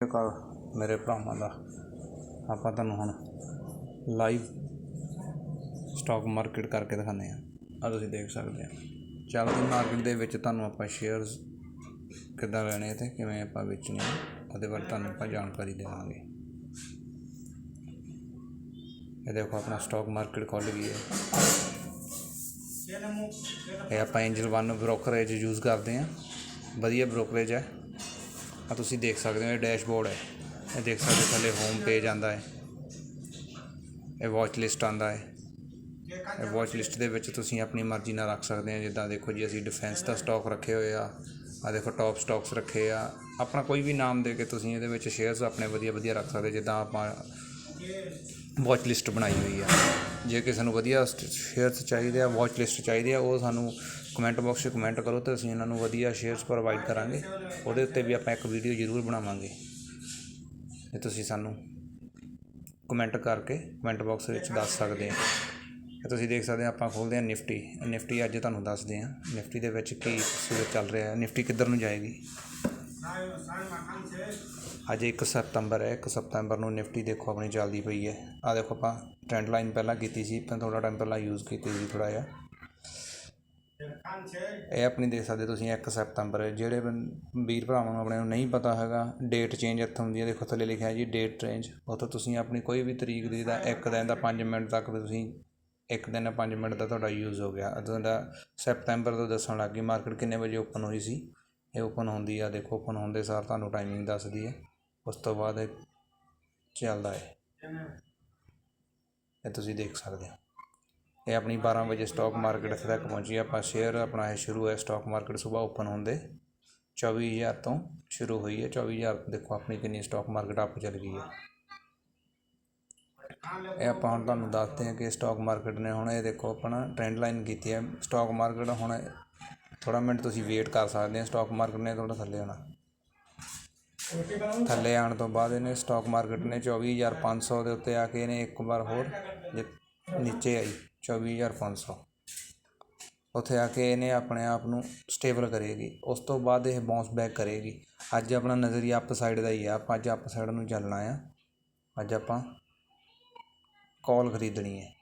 ਅਕਾਲ ਮੇਰੇ ਭਰਾਵਾਂ ਦਾ। ਆਪਾਂ ਤੁਹਾਨੂੰ ਹੁਣ ਲਾਈਵ ਸਟਾਕ ਮਾਰਕੀਟ ਕਰਕੇ ਦਿਖਾਉਂਦੇ ਆ ਆ ਤੁਸੀਂ ਦੇਖ ਸਕਦੇ ਆ ਚੱਲਦੀ ਮਾਰਕੀਟ ਦੇ ਵਿੱਚ ਤੁਹਾਨੂੰ ਆਪਾਂ ਸ਼ੇਅਰਸ ਕਿੱਦਾਂ ਲੈਣੇ ਤੇ ਕਿਵੇਂ ਆਪਾਂ ਵੇਚਣੇ ਉਹਦੇ ਬਾਰੇ ਤੁਹਾਨੂੰ ਆਪਾਂ ਜਾਣਕਾਰੀ ਦੇਵਾਂਗੇ। ਇਹ ਦੇਖੋ ਆਪਣਾ ਸਟਾਕ ਮਾਰਕੀਟ ਖੁੱਲ ਗਈ ਹੈ। ਇਹ ਆਪਾਂ ਐਂਜਲ ਵਨ ਬ੍ਰੋਕਰੇਜ ਯੂਜ਼ ਕਰਦੇ ਆ ਵਧੀਆ ਬ੍ਰੋਕਰੇਜ ਹੈ। ਆ ਤੁਸੀਂ ਦੇਖ ਸਕਦੇ ਹੋ, ਇਹ ਡੈਸ਼ਬੋਰਡ ਹੈ। ਇਹ ਦੇਖ ਸਕਦੇ ਹੋ, ਥੱਲੇ ਹੋਮ ਪੇਜ ਆਂਦਾ ਹੈ। ਇਹ ਵਾਚ ਲਿਸਟ ਆਂਦਾ ਹੈ। ਇਹ ਵਾਚ ਲਿਸਟ ਦੇ ਵਿੱਚ ਤੁਸੀਂ ਆਪਣੀ ਮਰਜ਼ੀ ਨਾਲ ਰੱਖ ਸਕਦੇ ਹੋ। ਜਿੱਦਾਂ ਦੇਖੋ ਜੀ, ਅਸੀਂ ਡਿਫੈਂਸ ਦਾ ਸਟਾਕ ਰੱਖੇ ਹੋਏ ਆ। ਆ ਦੇਖੋ ਟੌਪ ਸਟਾਕਸ ਰੱਖੇ ਆ। ਆਪਣਾ ਕੋਈ ਵੀ ਨਾਮ ਦੇ ਕੇ ਤੁਸੀਂ ਇਹਦੇ ਵਿੱਚ ਸ਼ੇਅਰਸ ਆਪਣੇ ਵਧੀਆ ਵਧੀਆ ਰੱਖ ਸਕਦੇ ਜਿੱਦਾਂ ਆਪਾਂ ਵਾਚ ਲਿਸਟ ਬਣਾਈ ਹੋਈ ਆ। ਜੇ ਕਿਸੇ ਨੂੰ ਵਧੀਆ ਸ਼ੇਅਰਸ ਚਾਹੀਦੇ ਆ ਵਾਚ ਲਿਸਟ ਚਾਹੀਦੇ ਆ, ਉਹ ਸਾਨੂੰ ਕਮੈਂਟ ਬਾਕਸ 'ਚ ਕਮੈਂਟ ਕਰੋ ਤੇ ਅਸੀਂ ਇਹਨਾਂ ਨੂੰ ਵਧੀਆ ਸ਼ੇਅਰਸ ਪ੍ਰੋਵਾਈਡ ਕਰਾਂਗੇ। ਉਹਦੇ ਉੱਤੇ ਵੀ ਆਪਾਂ ਇੱਕ ਵੀਡੀਓ ਜ਼ਰੂਰ ਬਣਾਵਾਂਗੇ। ਜੇ ਤੁਸੀਂ ਸਾਨੂੰ ਕਮੈਂਟ ਕਰਕੇ ਕਮੈਂਟ ਬਾਕਸ ਵਿੱਚ ਦੱਸ ਸਕਦੇ ਆ। ਤੁਸੀਂ ਦੇਖ ਸਕਦੇ ਆ, ਆਪਾਂ ਖੋਲਦੇ ਆ ਨਿਫਟੀ ਨਿਫਟੀ ਅੱਜ ਤੁਹਾਨੂੰ ਦੱਸਦੇ ਆ। ਨਿਫਟੀ ਦੇ ਵਿੱਚ ਕੀ ਸੂਰਜ ਚੱਲ ਰਿਹਾ ਹੈ ਨਿਫਟੀ ਕਿੱਧਰ ਨੂੰ ਜਾਏਗੀ? ਅੱਜ 1 ਸਤੰਬਰ ਹੈ 1 ਸਤੰਬਰ ਨੂੰ ਨਿਫਟੀ ਦੇਖੋ ਆਪਣੀ ਚੱਲਦੀ ਪਈ ਹੈ। ਆ ਦੇਖੋ ਆਪਾਂ ਟ੍ਰੈਂਡ ਲਾਈਨ ਪਹਿਲਾਂ ਕੀਤੀ ਸੀ, ਪਰ ਥੋੜਾ ਟਾਈਮ ਪਹਿਲਾਂ ਯੂਜ਼ ਕੀਤੀ ਸੀ ਥੋੜਾ ਜਿਹਾ। ਇਹ ਆਪਣੀ ਦੇਖ ਸਕਦੇ ਤੁਸੀਂ 1 ਸਤੰਬਰ ਜਿਹੜੇ ਵੀਰ ਭਰਾਵਾਂ ਨੂੰ ਆਪਣੇ ਨੂੰ ਨਹੀਂ ਪਤਾ ਹੈਗਾ ਡੇਟ ਚੇਂਜ ਇੱਥੋਂ ਹੁੰਦੀ ਹੈ। ਦੇਖੋ ਥੱਲੇ ਲਿਖਿਆ ਜੀ ਡੇਟ ਚੇਂਜ ਉੱਥੋਂ ਤੁਸੀਂ ਆਪਣੀ ਕੋਈ ਵੀ ਤਰੀਕ ਦੀ ਦਾ ਇੱਕ ਦਿਨ ਦਾ 5 ਮਿੰਟ ਤੱਕ ਤੁਸੀਂ ਇੱਕ ਦਿਨ 5 ਮਿੰਟ ਦਾ ਤੁਹਾਡਾ ਯੂਜ਼ ਹੋ ਗਿਆ। ਤੁਹਾਡਾ ਸਤੰਬਰ ਤੋਂ ਦੱਸਣ ਲੱਗ ਗਈ ਮਾਰਕੀਟ ਕਿੰਨੇ ਵਜੇ ਓਪਨ ਹੋਈ ਸੀ। ਇਹ ਓਪਨ ਹੁੰਦੀ ਆ, ਦੇਖੋ ਓਪਨ ਹੁੰਦੇ ਦੇ ਸਾਰ ਤੁਹਾਨੂੰ ਟਾਈਮਿੰਗ ਦੱਸਦੀ ਹੈ ਉਸ ਤੋਂ ਬਾਅਦ ਇਹ ਚੱਲਦਾ ਹੈ ਇਹ ਤੁਸੀਂ ਦੇਖ ਸਕਦੇ ਹੋ। ਇਹ ਆਪਣੀ 12 ਵਜੇ ਸਟਾਕ ਮਾਰਕੀਟ ਇੱਥੇ ਤੱਕ ਪਹੁੰਚੀ ਹੈ। ਆਪਾਂ ਸ਼ੇਅਰ ਆਪਣਾ ਇਹ ਸ਼ੁਰੂ ਹੈ ਸਟਾਕ ਮਾਰਕੀਟ ਸਵੇਰ ਓਪਨ ਹੁੰਦੇ 24000 ਤੋਂ ਸ਼ੁਰੂ ਹੋਈ ਹੈ 24000 ਦੇਖੋ ਆਪਣੀ ਕਿੰਨੀ ਸਟਾਕ ਮਾਰਕੀਟ ਅਪ ਚੱਲ ਗਈ ਹੈ ਇਹ ਆਪਾਂ ਹੁਣ ਤੁਹਾਨੂੰ ਦੱਸਦੇ ਹਾਂ ਕਿ ਸਟਾਕ ਮਾਰਕੀਟ ਨੇ ਹੁਣ ਇਹ ਦੇਖੋ ਆਪਣਾ ਟ੍ਰੈਂਡ ਲਾਈਨ ਕੀਤੀ ਹੈ ਸਟਾਕ ਮਾਰਕੀਟ ਹੁਣ ਥੋੜ੍ਹਾ ਮਿੰਟ ਤੁਸੀਂ ਵੇਟ ਕਰ ਸਕਦੇ ਹੋ ਸਟਾਕ ਮਾਰਕੀਟ ਨੇ ਥੋੜ੍ਹਾ ਥੱਲੇ ਆਉਣਾ। ਥੱਲੇ ਆਉਣ ਤੋਂ ਬਾਅਦ ਇਹਨੇ ਸਟਾਕ ਮਾਰਕੀਟ ਨੇ 24500 ਦੇ ਉੱਤੇ ਆ ਕੇ ਇਹਨੇ ਇੱਕ ਵਾਰ ਹੋਰ ਜੇ ਨੀਚੇ ਆਈ 24500 ਉੱਥੇ ਆ ਕੇ ਇਹਨੇ ਆਪਣੇ ਆਪ ਨੂੰ ਸਟੇਬਲ ਕਰੇਗੀ। ਉਸ ਤੋਂ ਬਾਅਦ ਇਹ ਬਾਉਂਸ ਬੈਕ ਕਰੇਗੀ। ਅੱਜ ਆਪਣਾ ਨਜ਼ਰੀਆ ਅਪ ਸਾਈਡ ਦਾ ਹੀ ਆ, ਆਪਾਂ ਅੱਜ ਅਪ ਸਾਈਡ ਨੂੰ ਚੱਲਣਾ ਆ। ਅੱਜ ਆਪਾਂ ਕਾਲ ਖਰੀਦਣੀ ਹੈ।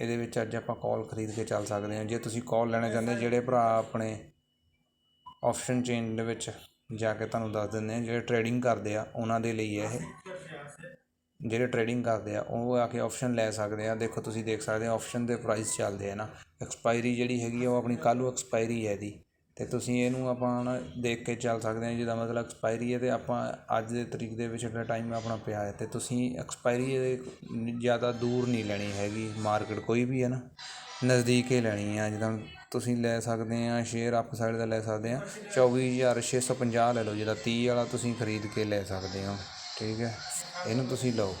ਇਹਦੇ ਵਿੱਚ ਅੱਜ ਆਪਾਂ ਕਾਲ ਖਰੀਦ ਕੇ ਚੱਲ ਸਕਦੇ ਹਾਂ। ਜੇ ਤੁਸੀਂ ਕਾਲ ਲੈਣਾ ਚਾਹੁੰਦੇ, ਜਿਹੜੇ ਭਰਾ ਆਪਣੇ ਆਪਸ਼ਨ ਚੇਨ ਦੇ ਵਿੱਚ ਜਾ ਕੇ ਤੁਹਾਨੂੰ ਦੱਸ ਦਿੰਦੇ ਆ, ਜਿਹੜੇ ਟਰੇਡਿੰਗ ਕਰਦੇ ਆ, ਉਹਨਾਂ ਦੇ ਲਈ ਹੈ ਇਹ। ਜਿਹੜੇ ਟਰੇਡਿੰਗ ਕਰਦੇ ਆ, ਉਹ ਆ ਕੇ ਆਪਸ਼ਨ ਲੈ ਸਕਦੇ ਆ। ਦੇਖੋ, ਤੁਸੀਂ ਦੇਖ ਸਕਦੇ ਆ ਆਪਸ਼ਨ ਦੇ ਪ੍ਰਾਈਸ ਚੱਲਦੇ ਆ ਨਾ। ਐਕਸਪਾਇਰੀ ਜਿਹੜੀ ਹੈਗੀ ਆ, ਉਹ ਆਪਣੀ ਕੱਲ੍ਹ ਨੂੰ ਐਕਸਪਾਇਰੀ ਹੈ ਇਹਦੀ। ਅਤੇ ਤੁਸੀਂ ਇਹਨੂੰ ਆਪਾਂ ਨਾ ਦੇਖ ਕੇ ਚੱਲ ਸਕਦੇ ਹਾਂ ਜਿਹਦਾ ਮਤਲਬ ਐਕਸਪਾਇਰੀ ਹੈ ਤੇ ਆਪਾਂ ਅੱਜ ਦੇ ਤਰੀਕ ਦੇ ਵਿੱਚ ਜਿਹੜਾ ਟਾਈਮ ਆਪਣਾ ਪਿਆ ਹੈ ਅਤੇ ਤੁਸੀਂ ਐਕਸਪਾਇਰੀ ਇਹਦੇ ਜ਼ਿਆਦਾ ਦੂਰ ਨਹੀਂ ਲੈਣੀ ਹੈਗੀ ਮਾਰਕੀਟ ਕੋਈ ਵੀ ਹੈ ਨਾ, ਨਜ਼ਦੀਕ ਹੀ ਲੈਣੀ ਆ ਜਿੱਦਾਂ ਤੁਸੀਂ ਲੈ ਸਕਦੇ ਆ ਸ਼ੇਅਰ ਅਪ ਸਾਈਡ ਦਾ ਲੈ ਸਕਦੇ ਆ 24650 ਲੈ ਲਓ, ਜਿਹਦਾ 30 ਵਾਲਾ ਤੁਸੀਂ ਖਰੀਦ ਕੇ ਲੈ ਸਕਦੇ ਹੋ, ਠੀਕ ਹੈ। ਇਹਨੂੰ ਤੁਸੀਂ ਲਓ,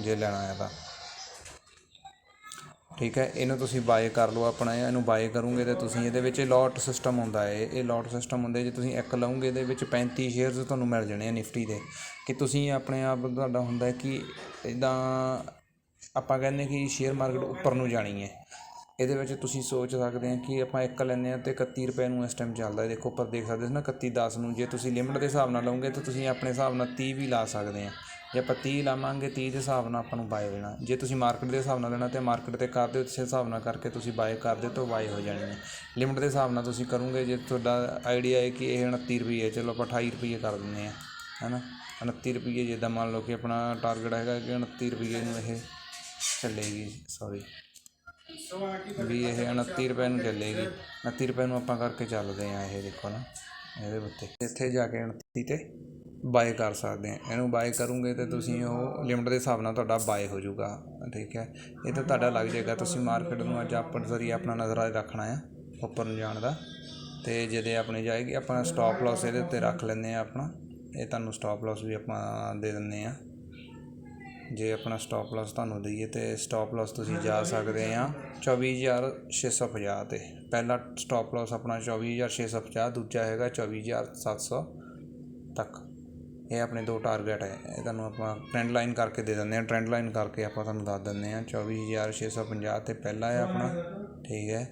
ਜੇ ਲੈਣਾ ਹੈ ਤਾਂ। ਠੀਕ ਹੈ, ਇਹਨੂੰ ਤੁਸੀਂ ਬਾਏ ਕਰ ਲਓ ਆਪਣਾ, ਇਹਨੂੰ ਬਾਏ ਕਰੋਗੇ ਤਾਂ ਤੁਸੀਂ ਇਹਦੇ ਵਿੱਚ ਲੋਟ ਸਿਸਟਮ ਹੁੰਦਾ ਹੈ। ਇਹ ਲੋਟ ਸਿਸਟਮ ਹੁੰਦਾ ਜੇ ਤੁਸੀਂ ਇੱਕ ਲਓਗੇ, ਇਹਦੇ ਵਿੱਚ 35 ਸ਼ੇਅਰਸ ਤੁਹਾਨੂੰ ਮਿਲ ਜਾਣੇ ਆ ਨਿਫਟੀ ਦੇ। ਕਿ ਤੁਸੀਂ ਆਪਣੇ ਆਪ ਤੁਹਾਡਾ ਹੁੰਦਾ ਕਿ ਇਦਾਂ ਆਪਾਂ ਕਹਿੰਦੇ ਕਿ ਸ਼ੇਅਰ ਮਾਰਕੀਟ ਉੱਪਰ ਨੂੰ ਜਾਣੀ ਹੈ। ਇਹਦੇ ਵਿੱਚ ਤੁਸੀਂ ਸੋਚ ਸਕਦੇ ਆ ਕਿ ਆਪਾਂ ਇੱਕ ਲੈਂਦੇ ਆ ਤੇ 31 ਰੁਪਏ ਨੂੰ ਇਸ ਟਾਈਮ ਚੱਲਦਾ ਹੈ। ਦੇਖੋ ਉੱਪਰ ਦੇਖ ਸਕਦੇ ਹੋ ਨਾ 31 10 ਨੂੰ। ਜੇ ਤੁਸੀਂ ਲਿਮਟ ਦੇ ਹਿਸਾਬ ਨਾਲ ਲਓਗੇ ਤਾਂ ਤੁਸੀਂ ਆਪਣੇ ਹਿਸਾਬ ਨਾਲ 30 ਵੀ ਲਾ ਸਕਦੇ ਆ। ਜੇ ਆਪਾਂ 30 ਲਾਵਾਂਗੇ 30 ਦੇ ਹਿਸਾਬ ਨਾਲ ਆਪਾਂ ਨੂੰ ਬਾਏ ਲੈਣਾ ਜੇ ਤੁਸੀਂ ਮਾਰਕੀਟ ਦੇ ਹਿਸਾਬ ਨਾਲ ਲੈਣਾ ਤੇ ਮਾਰਕੀਟ ਤੇ ਕਰ ਦਿਓ, ਉਸੇ ਹਿਸਾਬ ਨਾਲ ਕਰਕੇ ਤੁਸੀਂ ਬਾਏ ਕਰ ਦਿਓ ਤਾਂ ਬਾਏ ਹੋ ਜਾਣੀ ਹੈ। ਲਿਮਟ ਦੇ ਹਿਸਾਬ ਨਾਲ ਤੁਸੀਂ ਕਰੋਗੇ, ਜੇ ਤੁਹਾਡਾ ਆਈਡੀਆ ਹੈ ਕਿ ਇਹ 29 ਰੁਪਏ ਚਲੋ ਆਪਾਂ 28 ਰੁਪਏ ਕਰ ਦਿੰਦੇ ਆ ਹੈਨਾ? 29 ਰੁਪਏ ਜਿੱਦਾਂ ਮੰਨ ਲਓ ਕਿ ਆਪਣਾ ਟਾਰਗੇਟ ਹੈਗਾ ਕਿ 29 ਰੁਪਏ ਨੂੰ ਇਹ ਚੱਲੇਗੀ ਸੌਰੀ ਵੀ ਇਹ 29 ਰੁਪਏ ਨੂੰ ਚੱਲੇਗੀ। 29 ਰੁਪਏ ਨੂੰ ਆਪਾਂ ਕਰਕੇ ਚੱਲਦੇ ਆ ਇਹ ਦੇਖੋ ਨਾ, ਇਹਦੇ ਉੱਤੇ। ਇੱਥੇ ਜਾ ਕੇ 29 ਤੇ ਬਾਏ ਕਰ ਸਕਦੇ ਆ ਇਹਨੂੰ ਬਾਏ ਕਰੋਗੇ ਤੇ ਤੁਸੀਂ ਉਹ ਲਿਮਟ ਦੇ ਹਿਸਾਬ ਨਾਲ ਤੁਹਾਡਾ ਬਾਏ ਹੋ ਜਾਊਗਾ। ਠੀਕ ਹੈ। ਇਹ ਤਾਂ ਤੁਹਾਡਾ ਲੱਗ ਜਾਏਗਾ। ਤੁਸੀਂ ਮਾਰਕੀਟ ਨੂੰ ਅੱਜ ਆਪਣ ਜ਼ਰੀਏ ਆਪਣਾ ਨਜ਼ਰ ਰੱਖਣਾ ਆ ਉੱਪਰ ਨੂੰ ਜਾਣ ਦਾ। ਤੇ ਜਦੋਂ ਆਪਣੀ ਜਾਏਗੀ, ਆਪਾਂ ਸਟਾਪ ਲਾਸ ਇਹਦੇ ਉੱਤੇ ਰੱਖ ਲੈਂਦੇ ਆ ਆਪਣਾ। ਇਹ ਤੁਹਾਨੂੰ ਸਟਾਪ ਲਾਸ ਵੀ ਆਪਾਂ ਦੇ ਦਿੰਦੇ ਆ ਜੇ ਆਪਣਾ ਸਟਾਪ ਲਾਸ ਤੁਹਾਨੂੰ ਦਈਏ ਤੇ ਸਟਾਪ ਲਾਸ ਤੁਸੀਂ ਜਾ ਸਕਦੇ ਆ 24650 ਤੇ। ਪਹਿਲਾ ਸਟਾਪ ਲਾਸ ਆਪਣਾ 24650 ਦੂਜਾ ਹੈਗਾ 24700 ਤੱਕ। ਇਹ ਆਪਣੇ ਦੋ ਟਾਰਗੇਟ ਹੈ ਇਹ ਤੁਹਾਨੂੰ ਆਪਾਂ ਟ੍ਰੈਂਡ ਲਾਈਨ ਕਰਕੇ ਦੇ ਦਿੰਦੇ ਹਾਂ। ਟ੍ਰੈਂਡ ਲਾਈਨ ਕਰਕੇ ਆਪਾਂ ਤੁਹਾਨੂੰ ਦੱਸ ਦਿੰਦੇ ਆ 24650 ਤੇ ਪਹਿਲਾ ਹੈ ਆਪਣਾ। ਠੀਕ ਹੈ।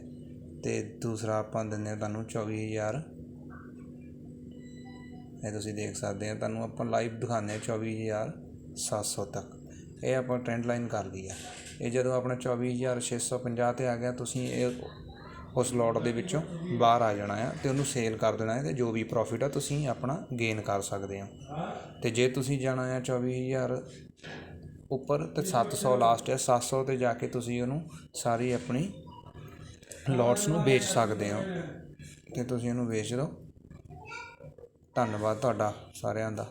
ਤੇ ਦੂਸਰਾ ਆਪਾਂ ਦਿੰਦੇ ਹਾਂ ਤੁਹਾਨੂੰ 24000 ਇਹ ਤੁਸੀਂ ਦੇਖ ਸਕਦੇ ਆ ਤੁਹਾਨੂੰ ਆਪਾਂ ਲਾਈਵ ਦਿਖਾਉਂਦੇ ਹਾਂ 24700 ਤੱਕ। ਇਹ ਆਪਾਂ ਟ੍ਰੈਂਡ ਲਾਈਨ ਕਰ ਲਈ ਆ। ਇਹ ਜਦੋਂ ਆਪਣਾ 24650 ਤੇ ਆ ਗਿਆ, ਤੁਸੀਂ ਇਹ ਉਸ ਲੋਟ ਦੇ ਵਿੱਚੋਂ ਬਾਹਰ ਆ ਜਾਣਾ ਆ ਤੇ ਉਹਨੂੰ ਸੇਲ ਕਰ ਦੇਣਾ ਹੈ ਤੇ ਜੋ ਵੀ ਪ੍ਰੋਫਿਟ ਆ ਤੁਸੀਂ ਆਪਣਾ ਗੇਨ ਕਰ ਸਕਦੇ ਹੋ। ਤੇ ਜੇ ਤੁਸੀਂ ਜਾਣਾ ਆ 24000 ਉੱਪਰ ਤੇ 700 ਲਾਸਟ ਹੈ 700 ਤੇ ਜਾ ਕੇ ਤੁਸੀਂ ਉਹਨੂੰ ਸਾਰੀ ਆਪਣੀ ਲੋਟਸ ਨੂੰ ਵੇਚ ਸਕਦੇ ਹੋ। ਤੇ ਤੁਸੀਂ ਉਹਨੂੰ ਵੇਚ ਦਿਓ। ਧੰਨਵਾਦ ਤੁਹਾਡਾ ਸਾਰਿਆਂ ਦਾ।